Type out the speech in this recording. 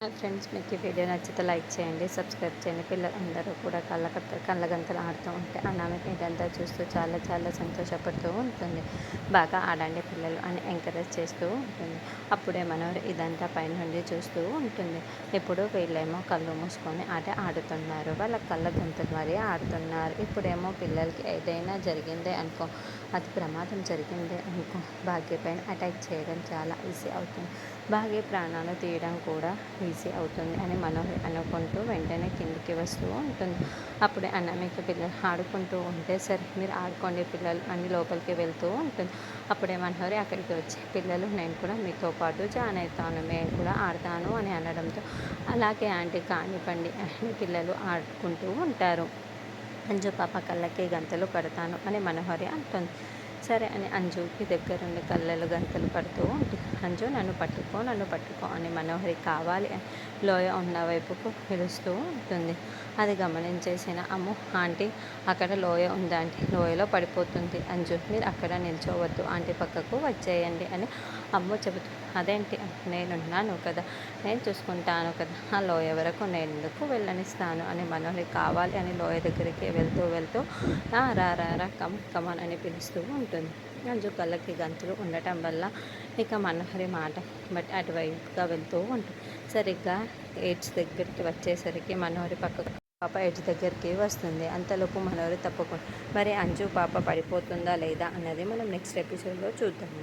Friends మీకు ఈ video నచ్చితే లైక్ చేయండి సబ్స్క్రైబ్ చేయండి. పిల్లలందరూ కూడా కళ్ళ కళ్ళ గంతలు ఆడుతూ ఉంటే అన్నామెకి ఇదంతా చూస్తూ చాలా చాలా సంతోషపడుతూ ఉంటుంది. బాగా ఆడండి పిల్లలు అని ఎంకరేజ్ చేస్తూ ఉంటుంది. అప్పుడే మనం ఇదంతా పైనుండి చూస్తూ ఉంటుంది. ఇప్పుడు వీళ్ళేమో కళ్ళు మూసుకొని ఆట ఆడుతున్నారు. వాళ్ళ కళ్ళ గంతలు మరి ఆడుతున్నారు. ఇప్పుడేమో పిల్లలకి ఏదైనా జరిగిందే అనుకో అది ప్రమాదం జరిగిందే అనుకో భాగ్య పైన అటాక్ చేయడం చాలా ఈజీ అవుతుంది. బాగే ప్రాణాలు తీయడం కూడా ఈజీ అవుతుంది అని మనోహరి అనుకుంటూ వెంటనే కిందికి వస్తూ ఉంటుంది. అప్పుడే అన్నమిక పిల్లలు ఆడుకుంటూ ఉంటే సరే మీరు ఆడుకోండి పిల్లలు అని లోపలికి వెళ్తూ ఉంటుంది. అప్పుడే మనోహరి అక్కడికి వచ్చి పిల్లలు నేను కూడా మీతో పాటు జాయిన్ అవుతాను నేను కూడా ఆడతాను అని అనడంతో అలాగే ఆంటీ కానివ్వండి అని పిల్లలు ఆడుకుంటూ ఉంటారు. అంజు పాప కళ్ళకి గంతలు కడతాను అని మనోహరి అంటుంది. సరే అని అంజుకి దగ్గరుండి కళ్ళలు గంతలు పడుతూ ఉంటుంది అంజు నన్ను పట్టుకో నన్ను పట్టుకో అని మనోహరి కావాలి. లోయ ఉన్న వైపుకు పిలుస్తూ ఉంటుంది. అది గమనించేసిన అమ్ము ఆంటీ అక్కడ లోయ ఉంది ఆంటీ లోయలో పడిపోతుంది. అంజు మీరు అక్కడ నిల్చోవద్దు. ఆంటీ పక్కకు వచ్చేయండి అని అమ్మ చెబుతూ అదేంటి? నేనున్నాను కదా. నేను చూసుకుంటాను కదా. ఆ లోయ వరకు నేను ఎందుకు వెళ్ళనిస్తాను? అని మనోహరి కావాలి అని లోయ దగ్గరికి వెళ్తూ వెళ్తూ రా రా రా కమ్ కమన్ అని పిలుస్తూ ఉంటుంది. అంజు కళ్ళకి గంతులు ఉండటం వల్ల ఇక మనోహరి మాట బట్ అటువైపుగా వెళ్తూ ఉంటుంది. సరిగ్గా ఎయిడ్స్ దగ్గరికి వచ్చేసరికి మనోహరి పక్క పాప ఎడ్జ్ దగ్గరికి వస్తుంది. అంతలోపు మనోహరి తప్పకుండా మరి అంజు పాప పడిపోతుందా లేదా? అన్నది మనం నెక్స్ట్ ఎపిసోడ్లో చూద్దాము.